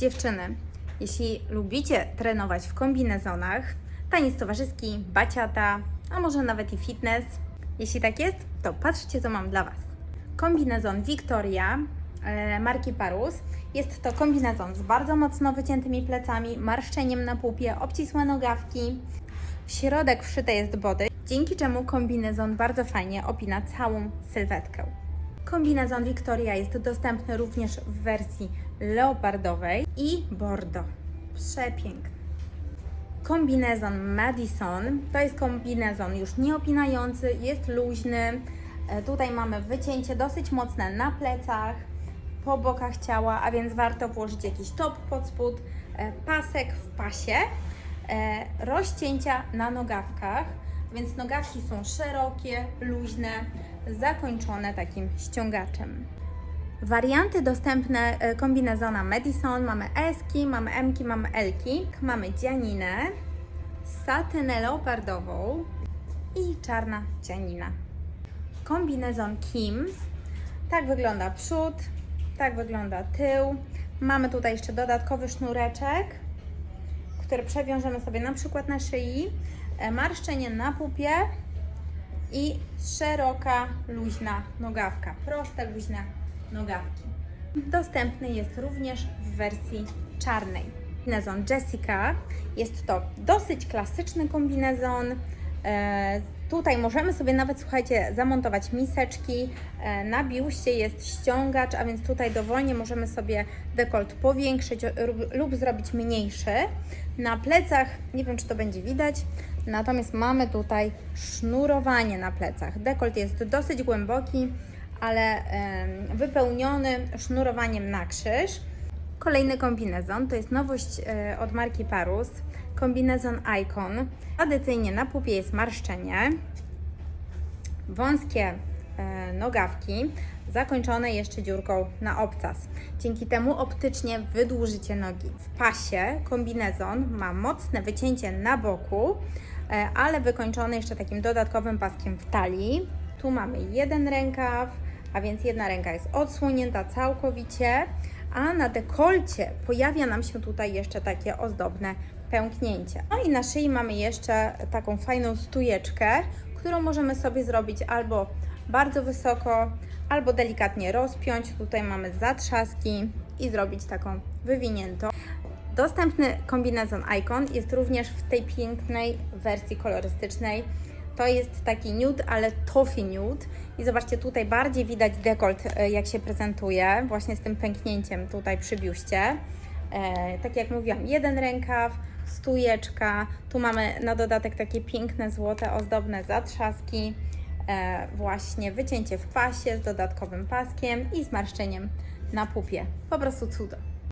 Dziewczyny, jeśli lubicie trenować w kombinezonach, taniec towarzyski, baciata, a może nawet i fitness, jeśli tak jest, to patrzcie, co mam dla Was. Kombinezon Victoria e, marki Parus. Jest to kombinezon z bardzo mocno wyciętymi plecami, marszczeniem na pupie, obcisłe nogawki. W środek wszyte jest body, dzięki czemu kombinezon bardzo fajnie opina całą sylwetkę. Kombinezon Victoria jest dostępny również w wersji leopardowej i bordo. Przepiękny. Kombinezon Madison to jest kombinezon już nieopinający, jest luźny. E, Tutaj mamy wycięcie dosyć mocne na plecach, po bokach ciała, a więc warto włożyć jakiś top pod spód, e, pasek w pasie, e, rozcięcia na nogawkach, więc nogawki są szerokie, luźne, zakończone takim ściągaczem. Warianty dostępne e, kombinezona Madison mamy S-ki, mamy M-ki, mamy L-ki, mamy dzianinę, satynę leopardową i czarna dzianina. Kombinezon Kim. Tak wygląda przód, tak wygląda tył. Mamy tutaj jeszcze dodatkowy sznureczek, który przewiążemy sobie na przykład na szyi, e, marszczenie na pupie i szeroka, luźna nogawka. Proste, luźne nogawki. Dostępny jest również w wersji czarnej. Kombinezon Jessica jest to dosyć klasyczny kombinezon. Tutaj możemy sobie nawet, słuchajcie, zamontować miseczki. E, na biuście jest ściągacz, a więc tutaj dowolnie możemy sobie dekolt powiększyć lub- zrobić mniejszy. Na plecach, nie wiem czy to będzie widać, natomiast mamy tutaj sznurowanie na plecach. Dekolt jest dosyć głęboki, ale wypełniony sznurowaniem na krzyż. Kolejny kombinezon to jest nowość e, od marki Parus. Kombinezon Icon. Tradycyjnie na pupie jest marszczenie, wąskie e, nogawki, zakończone jeszcze dziurką na obcas. Dzięki temu optycznie wydłużycie nogi. W pasie kombinezon ma mocne wycięcie na boku, e, ale wykończony jeszcze takim dodatkowym paskiem w talii. Tu mamy jeden rękaw, a więc jedna ręka jest odsłonięta całkowicie, a na dekolcie pojawia nam się tutaj jeszcze takie ozdobne pęknięcie. No i na szyi mamy jeszcze taką fajną stujeczkę, którą możemy sobie zrobić albo bardzo wysoko, albo delikatnie rozpiąć. Tutaj mamy zatrzaski i zrobić taką wywiniętą. Dostępny kombinezon Icon jest również w tej pięknej wersji kolorystycznej. To jest taki nude, ale toffee nude. I zobaczcie, tutaj bardziej widać dekolt, e, jak się prezentuje, właśnie z tym pęknięciem tutaj przy biuście. E, tak jak mówiłam, jeden rękaw, stujeczka. Tu mamy na dodatek takie piękne, złote, ozdobne zatrzaski. E, właśnie wycięcie w pasie z dodatkowym paskiem i zmarszczeniem na pupie. Po prostu cudo.